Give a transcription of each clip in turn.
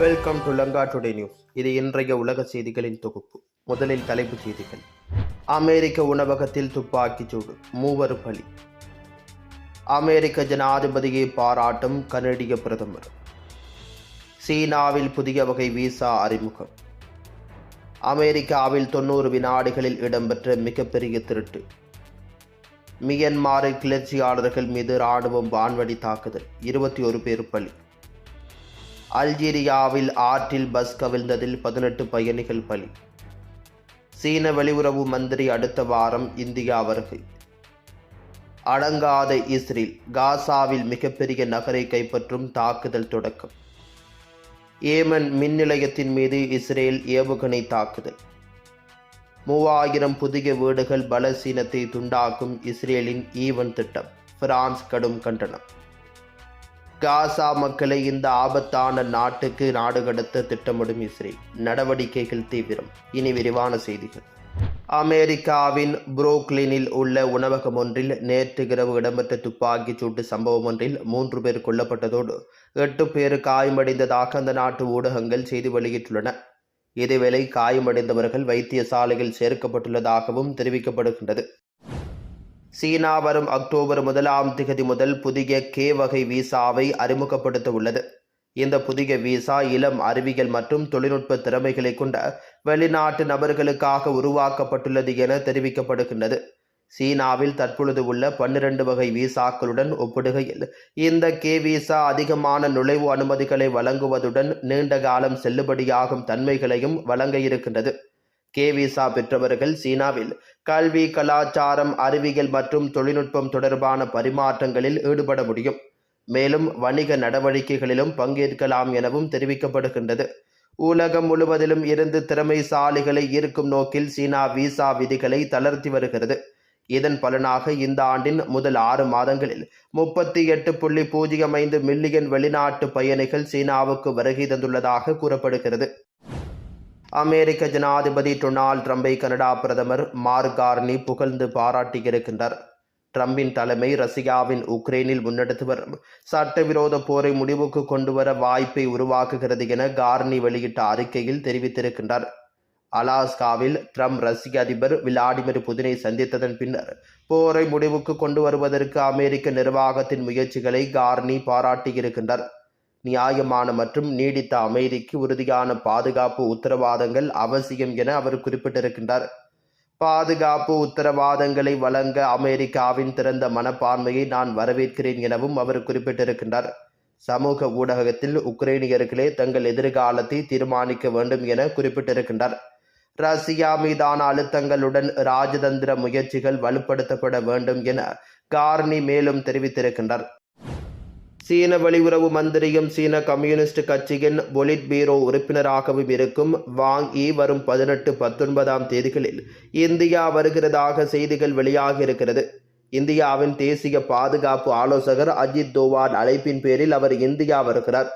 Welcome to Lanka today news இது இன்றைய உலக செய்திகளின் தொகுப்பு. முதலில் தலைப்புச் செய்திகள். அமெரிக்க உணவகத்தில் துப்பாக்கிச் சூடு மூவர் பலி. அமெரிக்க ஜனாதிபதியை பாராட்டும் கனடிய பிரதமர். சீனாவில் புதிய வகை விசா அறிமுகம். அமெரிக்காவில் தொண்ணூறு வினாடிகளில் இடம்பெற்ற மிகப்பெரிய திருட்டு. மியன்மாரில் கிளர்ச்சியாளர்கள் மீது ராணுவம் வான்வழி தாக்குதல் இருபத்தி ஒரு பேர் பலி. அல்ஜீரியாவில் ஆற்றில் பஸ் கவிழ்ந்ததில் பதினெட்டு பயணிகள் பலி. சீன வெளியுறவு மந்திரி அடுத்த வாரம் இந்தியா வருகை. அடங்காத இஸ்ரேல் காசாவில் மிகப்பெரிய நகரை கைப்பற்றும் தாக்குதல் தொடக்கம். ஏமன் மின் நிலையத்தின் மீது இஸ்ரேல் ஏவுகணை தாக்குதல். மூவாயிரம் புதிய வீடுகள் பலசீனத்தை துண்டாக்கும் இஸ்ரேலின் ஈவன் திட்டம் பிரான்ஸ் கடும் கண்டனம். காசா மக்களை இந்த ஆபத்தான நாட்டுக்கு நாடு கடத்த திட்டமிடும் இஸ்ரேல். நடவடிக்கைகள் தீவிரம். இனி விரிவான செய்திகள். அமெரிக்காவின் புரோக்லினில் உள்ள உணவகம் ஒன்றில் நேற்று இரவு இடம்பெற்ற துப்பாக்கிச் சூட்டு சம்பவம் ஒன்றில் மூன்று பேர் கொல்லப்பட்டதோடு எட்டு பேர் காயமடைந்ததாக அந்த நாட்டு ஊடகங்கள் செய்தி வெளியிட்டுள்ளன. இதேவேளை காயமடைந்தவர்கள் வைத்தியசாலையில் சேர்க்கப்பட்டுள்ளதாகவும் தெரிவிக்கப்படுகின்றது. சீனா வரும் அக்டோபர் முதலாம் திகதி முதல் புதிய கே வகை விசாவை அறிமுகப்படுத்த உள்ளது இந்த புதிய விசா இளம் அறிவியல் மற்றும் தொழில்நுட்ப திறமைகளை கொண்ட வெளிநாட்டு நபர்களுக்காக உருவாக்கப்பட்டுள்ளது என தெரிவிக்கப்படுகின்றது. சீனாவில் தற்பொழுது உள்ள பன்னிரண்டு வகை விசாக்களுடன் ஒப்பிடுகையில் இந்த கே விசா அதிகமான நுழைவு அனுமதிகளை வழங்குவதுடன் நீண்ட காலம் செல்லுபடியாகும் தன்மைகளையும் வழங்க இருக்கின்றது. கே விசா பெற்றவர்கள் சீனாவில் கல்வி கலாச்சாரம் அறிவியல் மற்றும் தொழில்நுட்பம் தொடர்பான பரிமாற்றங்களில் ஈடுபட முடியும். மேலும் வணிக நடவடிக்கைகளிலும் பங்கேற்கலாம் எனவும் தெரிவிக்கப்படுகின்றது. உலகம் முழுவதிலும் இருந்து திறமைசாலிகளை ஈர்க்கும் நோக்கில் சீனா விசா விதிகளை தளர்த்தி வருகிறது. இதன் பலனாக இந்த ஆண்டின் முதல் ஆறு மாதங்களில் முப்பத்தி எட்டு புள்ளி பூஜ்ஜியம் ஐந்து மில்லியன் வெளிநாட்டு பயணிகள் சீனாவுக்கு வருகை தந்துள்ளதாக கூறப்படுகிறது. அமெரிக்க ஜனாதிபதி டொனால்ட் ட்ரம்பை கனடா பிரதமர் மார்கார்னி புகழ்ந்து பாராட்டியிருக்கின்றார். ட்ரம்பின் தலைமை ரஷ்யாவின் உக்ரைனில் முன்னெடுத்து வரும் சட்டவிரோத போரை முடிவுக்கு கொண்டு வர வாய்ப்பை உருவாக்குகிறது என கார்னி வெளியிட்ட அறிக்கையில் தெரிவித்திருக்கின்றார். அலாஸ்காவில் ட்ரம்ப் ரஷ்ய அதிபர் விளாடிமிர் புதினை சந்தித்ததன் பின்னர் போரை முடிவுக்கு கொண்டு வருவதற்கு அமெரிக்க நிர்வாகத்தின் முயற்சிகளை கார்னி பாராட்டியிருக்கின்றார். நியாயமான மற்றும் நீடித்த அமைதிக்கு உறுதியான பாதுகாப்பு உத்தரவாதங்கள் அவசியம் என அவர் குறிப்பிட்டிருக்கின்றார். பாதுகாப்பு உத்தரவாதங்களை வழங்க அமெரிக்காவின் திறந்த மனப்பான்மையை நான் வரவேற்கிறேன் எனவும் அவர் குறிப்பிட்டிருக்கின்றார். சமூக ஊடகத்தில் உக்ரைனியர்களே தங்கள் எதிர்காலத்தை தீர்மானிக்க வேண்டும் என குறிப்பிட்டிருக்கின்றார். ரஷ்யா மீதான அழுத்தங்களுடன் ராஜதந்திர முயற்சிகள் வலுப்படுத்தப்பட வேண்டும் என கார்னி மேலும் தெரிவித்திருக்கின்றார். சீன வெளியுறவு மந்திரியும் சீன கம்யூனிஸ்ட் கட்சியின் பொலிட் பீரோ உறுப்பினராகவும் இருக்கும் வாங் ஈ வரும் பதினெட்டு பத்தொன்பதாம் தேதிகளில் இந்தியா வருகிறதாக செய்திகள் வெளியாகியிருக்கிறது. இந்தியாவின் தேசிய பாதுகாப்பு ஆலோசகர் அஜித் தோவால் அழைப்பின் பேரில் அவர் இந்தியா வருகிறார்.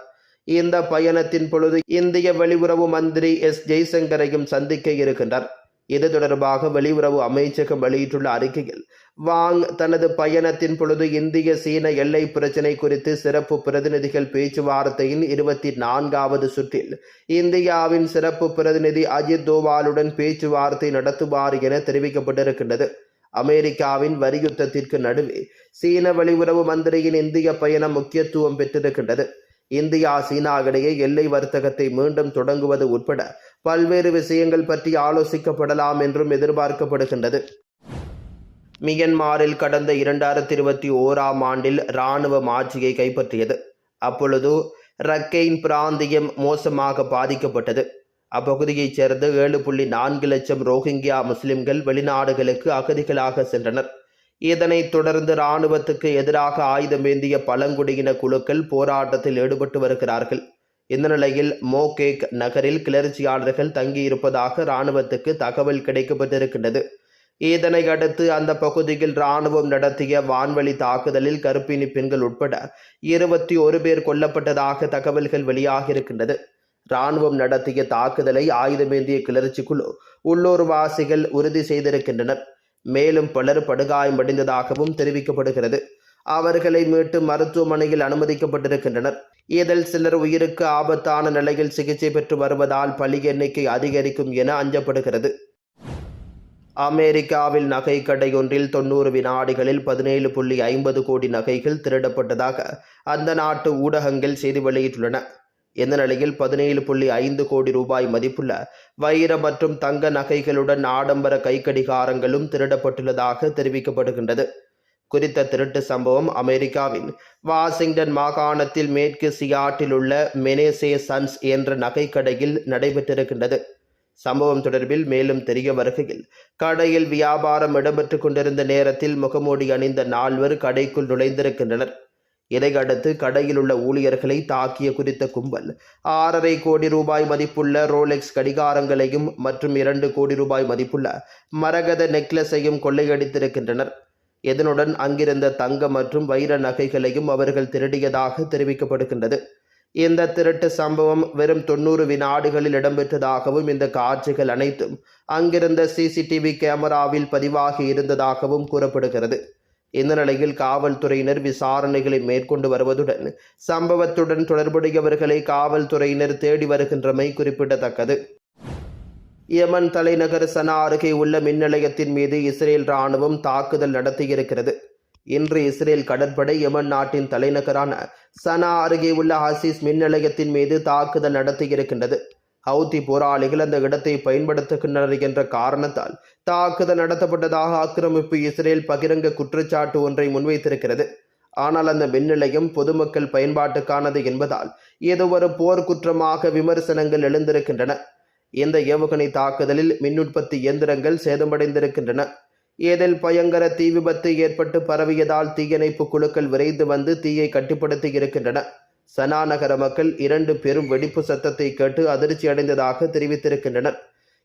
இந்த பயணத்தின் பொழுது இந்திய வெளியுறவு மந்திரி எஸ் ஜெய்சங்கரையும் சந்திக்க இருக்கின்றார். இது தொடர்பாக வெளியுறவு அமைச்சகம் வெளியிட்டுள்ள அறிக்கையில் வாங் தனது பயணத்தின் பொழுது இந்திய சீன எல்லை பிரச்சினை குறித்து சிறப்பு பிரதிநிதிகள் பேச்சுவார்த்தையின் இருபத்தி நான்காவது சுற்றில் இந்தியாவின் சிறப்பு பிரதிநிதி அஜித் தோவாலுடன் பேச்சுவார்த்தை நடத்துவார் என தெரிவிக்கப்பட்டிருக்கின்றது. அமெரிக்காவின் வரியுத்தத்திற்கு நடுவே சீன வெளியுறவு மந்திரியின் இந்திய பயணம் முக்கியத்துவம் பெற்றிருக்கின்றது. இந்தியா சீனா இடையே எல்லை வர்த்தகத்தை மீண்டும் தொடங்குவது உட்பட பல்வேறு விஷயங்கள் பற்றி ஆலோசிக்கப்படலாம் என்றும் எதிர்பார்க்கப்படுகின்றது. மியன்மாரில் கடந்த இரண்டாயிரத்தி இருபத்தி ஓராம் ஆண்டில் இராணுவம் ஆட்சியை கைப்பற்றியது. அப்பொழுது ரக்கெயின் பிராந்தியம் மோசமாக பாதிக்கப்பட்டது. அப்பகுதியைச் சேர்ந்த ஏழு புள்ளி நான்கு லட்சம் ரோஹிங்கியா முஸ்லிம்கள் வெளிநாடுகளுக்கு அகதிகளாக சென்றனர். இதனைத் தொடர்ந்து இராணுவத்துக்கு எதிராக ஆயுதமேந்திய பழங்குடியின குழுக்கள் போராட்டத்தில் ஈடுபட்டு வருகிறார்கள். இந்த நிலையில் மோகேக் நகரில் கிளர்ச்சியாளர்கள் தங்கியிருப்பதாக இராணுவத்துக்கு தகவல் கிடைக்கப்பட்டிருக்கின்றது. இதனை அடுத்து அந்த பகுதியில் இராணுவம் நடத்திய வான்வழி தாக்குதலில் கருப்பினி பெண்கள் உட்பட இருபத்தி ஒரு பேர் கொல்லப்பட்டதாக தகவல்கள் வெளியாகியிருக்கின்றது. இராணுவம் நடத்திய தாக்குதலை ஆயுதமேந்திய கிளர்ச்சி குழு உள்ளூர்வாசிகள் உறுதி செய்திருக்கின்றனர். மேலும் பலர் படுகாயமடைந்ததாகவும் தெரிவிக்கப்படுகிறது. அவர்களை மீட்டு மருத்துவமனையில் அனுமதிக்கப்பட்டிருக்கின்றனர். இதில் சிலர் உயிருக்கு ஆபத்தான நிலையில் சிகிச்சை பெற்று வருவதால் பலி எண்ணிக்கை அதிகரிக்கும் என அஞ்சப்படுகிறது. அமெரிக்காவில் நகை கடை ஒன்றில் தொண்ணூறு வினாடிகளில் பதினேழு புள்ளி ஐம்பது கோடி நகைகள் திருடப்பட்டதாக அந்த நாட்டு ஊடகங்கள் செய்தி வெளியிட்டுள்ளன. இந்த நிலையில் பதினேழு புள்ளி ஐந்து கோடி ரூபாய் மதிப்புள்ள வைர மற்றும் தங்க நகைகளுடன் ஆடம்பர கைக்கடிகாரங்களும் திருடப்பட்டுள்ளதாக தெரிவிக்கப்படுகின்றது. குறித்த திருட்டு சம்பவம் அமெரிக்காவின் வாஷிங்டன் மாகாணத்தில் மேற்கு சியாட்டில் உள்ள மெனேசே சன்ஸ் என்ற நகைக்கடையில் நடைபெற்றிருக்கின்றது. சம்பவம் தொடர்பில் மேலும் தெரிய வருகையில் கடையில் வியாபாரம் இடம்பெற்றுக் கொண்டிருந்த நேரத்தில் முகமூடி அணிந்த நால்வர் கடைக்குள் நுழைந்திருக்கின்றனர். இதையடுத்து கடையில் உள்ள ஊழியர்களை தாக்கிய குறித்த கும்பல். ஆறரை கோடி ரூபாய் மதிப்புள்ள ரோலெக்ஸ் கடிகாரங்களையும் மற்றும் இரண்டு கோடி ரூபாய் மதிப்புள்ள மரகத நெக்லஸையும் கொள்ளையடித்திருக்கின்றனர். இதனுடன் அங்கிருந்த தங்க மற்றும் வைர நகைகளையும் அவர்கள் திருடியதாக தெரிவிக்கப்படுகின்றது. இந்த திருட்டு சம்பவம் வெறும் தொண்ணூறு வினாடுகளில் இடம்பெற்றதாகவும் இந்த காட்சிகள் அனைத்தும் அங்கிருந்த சிசிடிவி கேமராவில் பதிவாகி இருந்ததாகவும் கூறப்படுகிறது. இந்த நிலையில் காவல்துறையினர் விசாரணைகளை மேற்கொண்டு வருவதுடன் சம்பவத்துடன் தொடர்புடையவர்களை காவல்துறையினர் தேடி வருகின்றமை குறிப்பிடத்தக்கது. யமன் தலைநகர் சனா அருகே உள்ள மின் நிலையத்தின் மீது இஸ்ரேல் ராணுவம் தாக்குதல் நடத்தியிருக்கிறது. இன்று இஸ்ரேல் கடற்படை யமன் நாட்டின் தலைநகரான சனா அருகே உள்ள ஹசீஸ் மின் நிலையத்தின் மீது தாக்குதல் நடத்தியிருக்கின்றது. ஹவுதி போராளிகள் அந்த இடத்தை பயன்படுத்துகின்றனர் என்ற காரணத்தால் தாக்குதல் நடத்தப்பட்டதாக ஆக்கிரமிப்பு இஸ்ரேல் பகிரங்க குற்றச்சாட்டு ஒன்றை முன்வைத்திருக்கிறது. ஆனால் அந்த மின்நிலையம் பொதுமக்கள் பயன்பாட்டுக்கானது என்பதால் ஏதோ ஒரு போர்க்குற்றமாக விமர்சனங்கள் எழுந்திருக்கின்றன. இந்த ஏவுகணை தாக்குதலில் மின்னுற்பத்தி இயந்திரங்கள் சேதமடைந்திருக்கின்றன. ஏதில் பயங்கர தீ விபத்து ஏற்பட்டு பரவியதால் தீயணைப்பு குழுக்கள் விரைந்து வந்து தீயை கட்டுப்படுத்தி இருக்கின்றன. சனா நகர மக்கள் இரண்டு பெரும் வெடிப்பு சத்தத்தை கேட்டு அதிர்ச்சி அடைந்ததாக தெரிவித்திருக்கின்றனர்.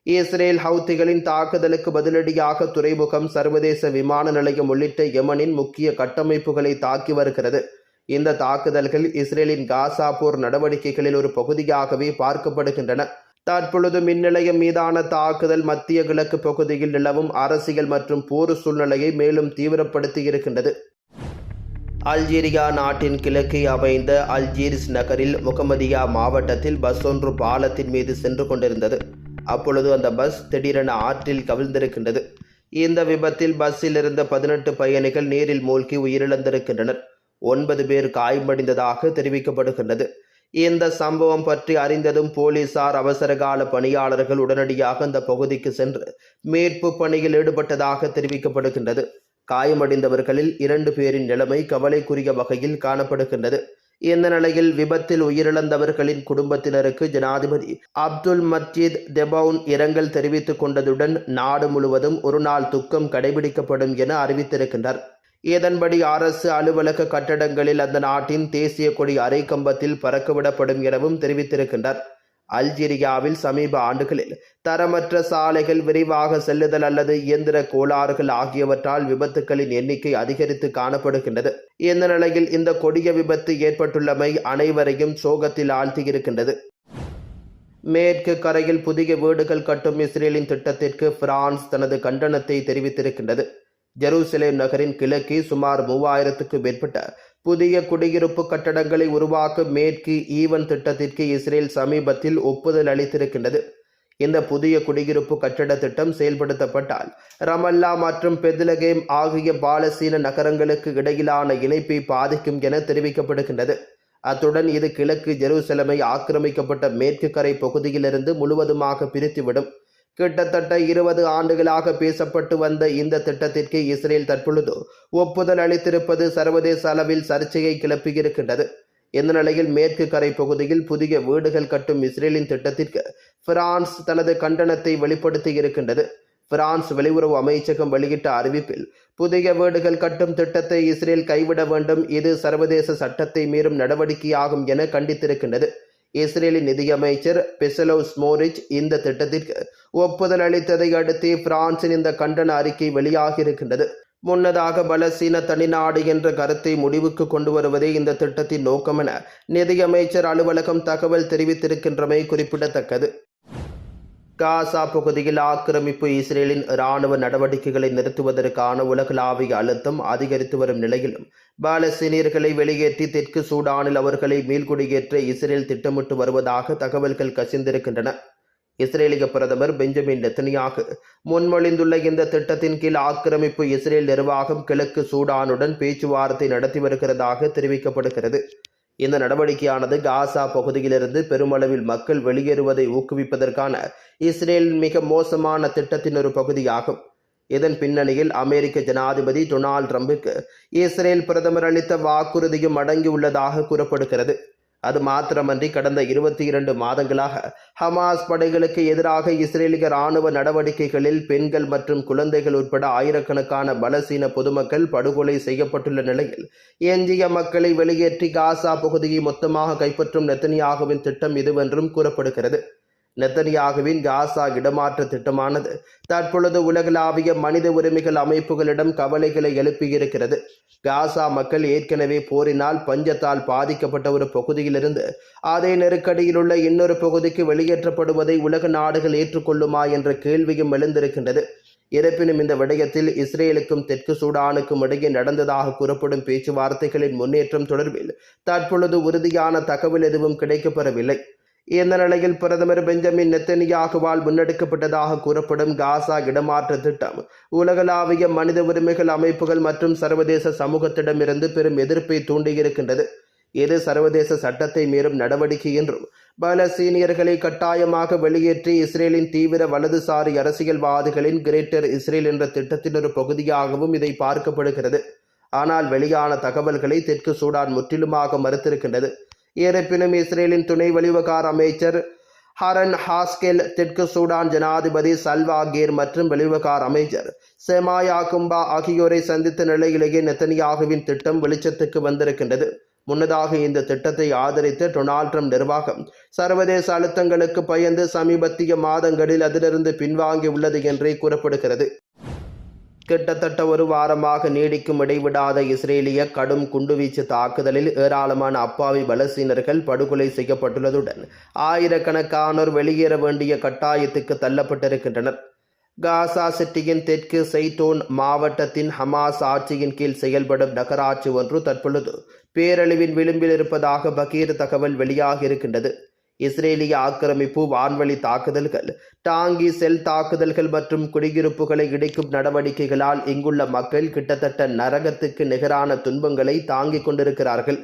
இஸ்ரேல் ஹவுத்திகளின் தாக்குதலுக்கு பதிலடியாக துறைமுகம் சர்வதேச விமான நிலையம் உள்ளிட்ட யமனின் முக்கிய கட்டமைப்புகளை தாக்கி வருகிறது. இந்த தாக்குதல்கள் இஸ்ரேலின் காசா போர் நடவடிக்கைகளில் ஒரு பகுதியாகவே பார்க்கப்படுகின்றன. தற்பொழுது மின்நிலையம் மீதான தாக்குதல் மத்திய கிழக்கு பகுதியில் நிலவும் அரசியல் மற்றும் போர் சூழ்நிலையை மேலும் தீவிரப்படுத்தி இருக்கின்றது. அல்ஜீரியா நாட்டின் கிழக்கே அமைந்த அல்ஜீரிஸ் நகரில் முகமதியா மாவட்டத்தில் பஸ் ஒன்று பாலத்தின் மீது சென்று கொண்டிருந்தது. அப்பொழுது அந்த பஸ் திடீரென ஆற்றில் கவிழ்ந்திருக்கின்றது. இந்த விபத்தில் பஸ்ஸில் இருந்த பதினெட்டு பயணிகள் நீரில் மூழ்கி உயிரிழந்திருக்கின்றனர். ஒன்பது பேர் காயமடைந்ததாக தெரிவிக்கப்படுகின்றது. இந்த சம்பவம் பற்றி அறிந்ததும் போலீசார் அவசரகால பணியாளர்கள் உடனடியாக அந்த பகுதிக்கு சென்று மீட்பு பணியில் ஈடுபட்டதாக தெரிவிக்கப்படுகின்றது. காயமடைந்தவர்களில் இரண்டு பேரின் நிலைமை கவலைக்குரிய வகையில் காணப்படுகின்றது. இந்த நிலையில் விபத்தில் உயிரிழந்தவர்களின் குடும்பத்தினருக்கு ஜனாதிபதி அப்துல் மஜீத் தெபவுன் இரங்கல் தெரிவித்துக் கொண்டதுடன் நாடு முழுவதும் ஒரு நாள் துக்கம் கடைபிடிக்கப்படும் என அறிவித்திருக்கின்றார். இதன்படி அரசு அலுவலக கட்டடங்களில் அந்த நாட்டின் தேசிய கொடி அரை கம்பத்தில் பறக்கவிடப்படும் எனவும் தெரிவித்திருக்கின்றார். அல்ஜீரியாவில் சமீப ஆண்டுகளில் தரமற்ற சாலைகள் விரைவாக செல்லுதல் அல்லது இயந்திர கோளாறுகள் ஆகியவற்றால் விபத்துகளின் எண்ணிக்கை அதிகரித்து காணப்படுகின்றது. இந்த நிலையில் இந்த கொடிய விபத்து ஏற்பட்டுள்ளமை அனைவரையும் சோகத்தில் ஆழ்த்தியிருக்கின்றது. மேற்கு கரையில் புதிய வீடுகள் கட்டும் இஸ்ரேலின் திட்டத்திற்கு பிரான்ஸ் தனது கண்டனத்தை தெரிவித்திருக்கின்றது. ஜெருசலேம் நகரின் கிழக்கே சுமார் மூவாயிரத்துக்கு மேற்பட்ட புதிய குடியிருப்பு கட்டடங்களை உருவாக்கும் மேற்கு ஈவன் திட்டத்திற்கு இஸ்ரேல் சமீபத்தில் ஒப்புதல் அளித்திருக்கின்றது. இந்த புதிய குடியிருப்பு கட்டட திட்டம் செயல்படுத்தப்பட்டால் ரமல்லா மற்றும் பெத்லகேம் ஆகிய பாலஸ்தீன நகரங்களுக்கு இடையிலான இணைப்பை பாதிக்கும் என தெரிவிக்கப்படுகின்றது. அத்துடன் இது கிழக்கு ஜெருசலமை ஆக்கிரமிக்கப்பட்ட மேற்கு கரை பகுதியிலிருந்து முழுவதுமாக பிரித்துவிடும். கிட்டத்தட்ட இருபது ஆண்டுகளாக பேசப்பட்டு வந்த இந்த திட்டத்திற்கு இஸ்ரேல் தற்பொழுது ஒப்புதல் அளித்திருப்பது சர்வதேச அளவில் சர்ச்சையை கிளப்பியிருக்கின்றது. இந்த நிலையில் மேற்கு கரை பகுதியில் புதிய வீடுகள் கட்டும் இஸ்ரேலின் திட்டத்திற்கு பிரான்ஸ் தனது கண்டனத்தை வெளிப்படுத்தி இருக்கின்றது. பிரான்ஸ் வெளியுறவு அமைச்சகம் வெளியிட்ட அறிவிப்பில் புதிய வீடுகள் கட்டும் திட்டத்தை இஸ்ரேல் கைவிட வேண்டும் இது சர்வதேச சட்டத்தை மீறும் நடவடிக்கையாகும் என கண்டித்திருக்கின்றது. இஸ்ரேலின் நிதியமைச்சர் பெசலோவ் ஸ்மோரிச் இந்த திட்டத்திற்கு ஒப்புதல் அளித்ததை அடுத்து பிரான்சின் இந்த கண்டன அறிக்கை வெளியாகியிருக்கின்றது. முன்னதாக பலசீன தனிநாடு என்ற கருத்தை முடிவுக்கு கொண்டு வருவதே இந்த திட்டத்தின் நோக்கம் என நிதியமைச்சர் அலுவலகம் தகவல் தெரிவித்திருக்கின்றமை குறிப்பிடத்தக்கது. காசா பகுதியில் ஆக்கிரமிப்பு இஸ்ரேலின் இராணுவ நடவடிக்கைகளை நிறுத்துவதற்கான உலகளாவிய அழுத்தம் அதிகரித்து வரும் நிலையிலும் பாலஸ்தீனியர்களை வெளியேற்றி தெற்கு சூடானில் அவர்களை மீள்குடியேற்ற இஸ்ரேல் திட்டமிட்டு வருவதாக தகவல்கள் கசிந்திருக்கின்றன. இஸ்ரேலிய பிரதமர் பெஞ்சமின் நெத்தனியாக முன்மொழிந்துள்ள இந்த திட்டத்தின் கீழ் ஆக்கிரமிப்பு இஸ்ரேல் நிர்வாகம் கிழக்கு சூடானுடன் பேச்சுவார்த்தை நடத்தி வருகிறதாக தெரிவிக்கப்படுகிறது. இந்த நடவடிக்கையானது காசா பகுதியிலிருந்து பெருமளவில் மக்கள் வெளியேறுவதை ஊக்குவிப்பதற்கான இஸ்ரேலின் மிக மோசமான திட்டத்தின் ஒரு பகுதியாகும். இதன் பின்னணியில் அமெரிக்க ஜனாதிபதி டொனால்ட் ட்ரம்புக்கு இஸ்ரேல் பிரதமர் அளித்த வாக்குறுதியும் அடங்கியுள்ளதாக கூறப்படுகிறது. அது மாத்திரமன்றி கடந்த இருபத்தி இரண்டு மாதங்களாக ஹமாஸ் படைகளுக்கு எதிராக இஸ்ரேலிய ராணுவ நடவடிக்கைகளில் பெண்கள் மற்றும் குழந்தைகள் உட்பட ஆயிரக்கணக்கான பலசீன பொதுமக்கள் படுகொலை செய்யப்பட்டுள்ள நிலையில் எஞ்சிய மக்களை வெளியேற்றி காசா பகுதியை மொத்தமாக கைப்பற்றும் நெத்தனியாகவின் திட்டம் இதுவென்றும் கூறப்படுகிறது. நெத்தனியாகவின் காசா இடமாற்ற திட்டமானது. தற்பொழுது உலகளாவிய மனித உரிமைகள் அமைப்புகளிடம் கவலைகளை எழுப்பியிருக்கிறது. காசா மக்கள் ஏற்கனவே போரினால் பஞ்சத்தால் பாதிக்கப்பட்ட ஒரு பகுதியிலிருந்து அதே நெருக்கடியில் உள்ள இன்னொரு பகுதிக்கு வெளியேற்றப்படுவதை உலக நாடுகள் ஏற்றுக்கொள்ளுமா என்ற கேள்வியும் எழுந்திருக்கின்றது. இருப்பினும் இந்த விடயத்தில் இஸ்ரேலுக்கும் தெற்கு சூடானுக்கும் இடையே நடந்ததாக கூறப்படும் பேச்சுவார்த்தைகளின் முன்னேற்றம் தொடர்பில் தற்பொழுது உறுதியான தகவல் எதுவும் கிடைக்கப்பெறவில்லை. இந்த நிலையில் பிரதமர் பெஞ்சமின் நெத்தனியாகுவால் முன்னெடுக்கப்பட்டதாக கூறப்படும் காசா இடமாற்ற திட்டம் உலகளாவிய மனித உரிமைகள் அமைப்புகள் மற்றும் சர்வதேச சமூகத்திடமிருந்து பெரும் எதிர்ப்பை தூண்டியிருக்கின்றது. இது சர்வதேச சட்டத்தை மீறும் நடவடிக்கை என்றும் பல சீனியர்களை கட்டாயமாக வெளியேற்றி இஸ்ரேலின் தீவிர வலதுசாரி அரசியல்வாதிகளின் கிரேட்டர் இஸ்ரேல் என்ற திட்டத்தின் ஒரு பகுதியாகவும் இதை பார்க்கப்படுகிறது. ஆனால் வெளியான தகவல்களை தெற்கு சூடான் முற்றிலுமாக மறுத்திருக்கின்றது. இருப்பினும் இஸ்ரேலின் துணை வெளிவகார அமைச்சர் ஹரன் ஹாஸ்கெல் தெற்கு சூடான் ஜனாதிபதி சல்வா கீர் மற்றும் வெளிவகார அமைச்சர் செமாயா கும்பா ஆகியோரை சந்தித்த நிலையிலேயே நெத்தனியாகுவின் திட்டம் வெளிச்சத்துக்கு வந்திருக்கின்றது. முன்னதாக இந்த திட்டத்தை ஆதரித்த டொனால்ட் ட்ரம்ப் நிர்வாகம் சர்வதேச அழுத்தங்களுக்கு பயந்து சமீபத்திய மாதங்களில் அதிலிருந்து பின்வாங்கி உள்ளது என்றே கூறப்படுகிறது. கிட்டத்தட்ட ஒரு வாரமாக நீடிக்கும் இடைவிடாத இஸ்ரேலிய கடும் குண்டுவீச்சு தாக்குதலில் ஏராளமான அப்பாவி பலசீனர்கள் படுகொலை செய்யப்பட்டுள்ளதுடன் ஆயிரக்கணக்கானோர் வெளியேற வேண்டிய கட்டாயத்துக்கு தள்ளப்பட்டிருக்கின்றனர். காசா சிட்டியின் தெற்கு செய்தோன் மாவட்டத்தின் ஹமாஸ் ஆட்சியின் கீழ் செயல்படும் நகராட்சி ஒன்று தற்பொழுது பேரழிவின் விளிம்பில் இருப்பதாக பகீர் தகவல் வெளியாகியிருக்கின்றது. இஸ்ரேலிய ஆக்கிரமிப்பு வான்வழி தாக்குதல்கள் டாங்கி செல் தாக்குதல்கள் மற்றும் குடியிருப்புகளை இடிக்கும் நடவடிக்கைகளால் இங்குள்ள மக்கள் கிட்டத்தட்ட நரகத்துக்கு நிகரான துன்பங்களை தாங்கிக் கொண்டிருக்கிறார்கள்.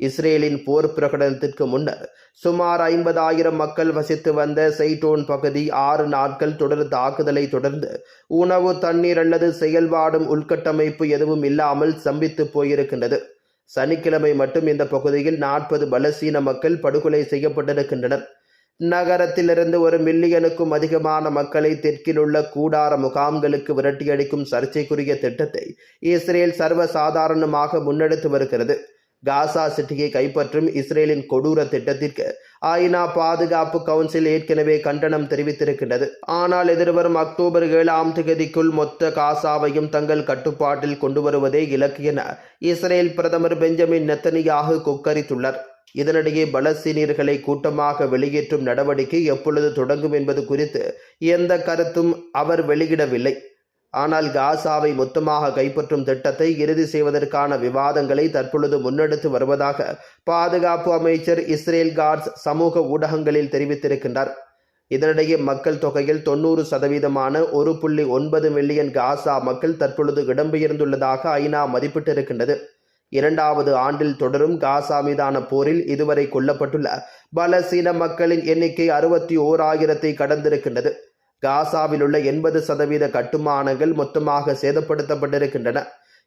இஸ்ரேலின் போர் பிரகடனத்திற்கு முன்னர் சுமார் ஐம்பதாயிரம் மக்கள் வசித்து வந்த செய்டோன் பகுதி ஆறு நாட்கள் தொடர் தாக்குதலை தொடர்ந்து உணவு தண்ணீர் அல்லது செயல்பாடும் உள்கட்டமைப்பு எதுவும் இல்லாமல் சம்பித்து போயிருக்கின்றது. சனிக்கிழமை மட்டும் இந்த பகுதியில் நாற்பது பலசீன மக்கள் படுகொலை செய்யப்பட்டிருக்கின்றனர். நகரத்திலிருந்து ஒரு மில்லியனுக்கும் அதிகமான மக்களை தெற்கில் உள்ள கூடார முகாம்களுக்கு விரட்டியடிக்கும் சர்ச்சைக்குரிய திட்டத்தை இஸ்ரேல் சர்வசாதாரணமாக முன்னெடுத்து வருகிறது. காசா சிட்டியை கைப்பற்றும் இஸ்ரேலின் கொடூர திட்டத்திற்கு ஐநா பாதுகாப்பு கவுன்சில் ஏற்கனவே கண்டனம் தெரிவித்திருக்கின்றது. ஆனால் எதிர்வரும் அக்டோபர் ஏழாம் தேதிக்குள் மொத்த காசாவையும் தங்கள் கட்டுப்பாட்டில் கொண்டு வருவதே இலக்கு என இஸ்ரேல் பிரதமர் பெஞ்சமின் நெத்தனியாக கொக்கரித்துள்ளார். இதனிடையே பலஸ்தீனியர்களை கூட்டமாக வெளியேற்றும் நடவடிக்கை எப்பொழுது தொடங்கும் என்பது குறித்து எந்த கருத்தும் அவர் வெளியிடவில்லை. ஆனால் காசாவை மொத்தமாக கைப்பற்றும் திட்டத்தை இறுதி செய்வதற்கான விவாதங்களை தற்பொழுது முன்னெடுத்து வருவதாக பாதுகாப்பு அமைச்சர் இஸ்ரேல் கார்ட்ஸ் சமூக ஊடகங்களில் தெரிவித்திருக்கின்றார். இதனிடையே மக்கள் தொகையில் தொண்ணூறு சதவீதமான ஒரு புள்ளி ஒன்பது மில்லியன் காசா மக்கள் தற்பொழுது இடம்பெயர்ந்துள்ளதாக ஐநா மதிப்பிட்டிருக்கின்றது. இரண்டாவது ஆண்டில் தொடரும் காசா மீதான போரில் இதுவரை கொல்லப்பட்டுள்ள பலசீன மக்களின் எண்ணிக்கை அறுபத்தி ஓராயிரத்தை கடந்திருக்கின்றது. காசாவில் உள்ள எண்பது சதவீத கட்டுமானங்கள் மொத்தமாக சேதப்படுத்தப்பட்டிருக்கின்றன.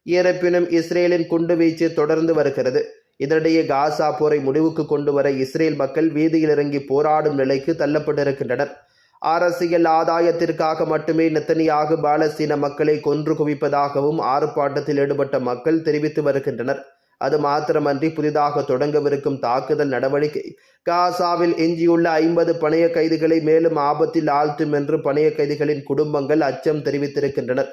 இருப்பினும் இஸ்ரேலின் குண்டுவீச்சு தொடர்ந்து வருகிறது. இதனிடையே காசா போரை முடிவுக்கு கொண்டு வர இஸ்ரேல் மக்கள் வீதியில் இறங்கி போராடும் நிலைக்கு தள்ளப்பட்டிருக்கின்றனர். அரசியல் ஆதாயத்திற்காக மட்டுமே நெத்தனியாக பாலஸ்தீன மக்களை கொன்று குவிப்பதாகவும் ஆர்ப்பாட்டத்தில் ஈடுபட்ட மக்கள் தெரிவித்து வருகின்றனர். அது மாத்திரமன்றி புதிதாக தொடங்கவிருக்கும் தாக்குதல் நடவடிக்கை. காசாவில் எஞ்சியுள்ள ஐம்பது பணைய கைதிகளை மேலும் ஆபத்தில் ஆழ்த்தும் என்று பணைய கைதிகளின் குடும்பங்கள் அச்சம் தெரிவித்திருக்கின்றனர்.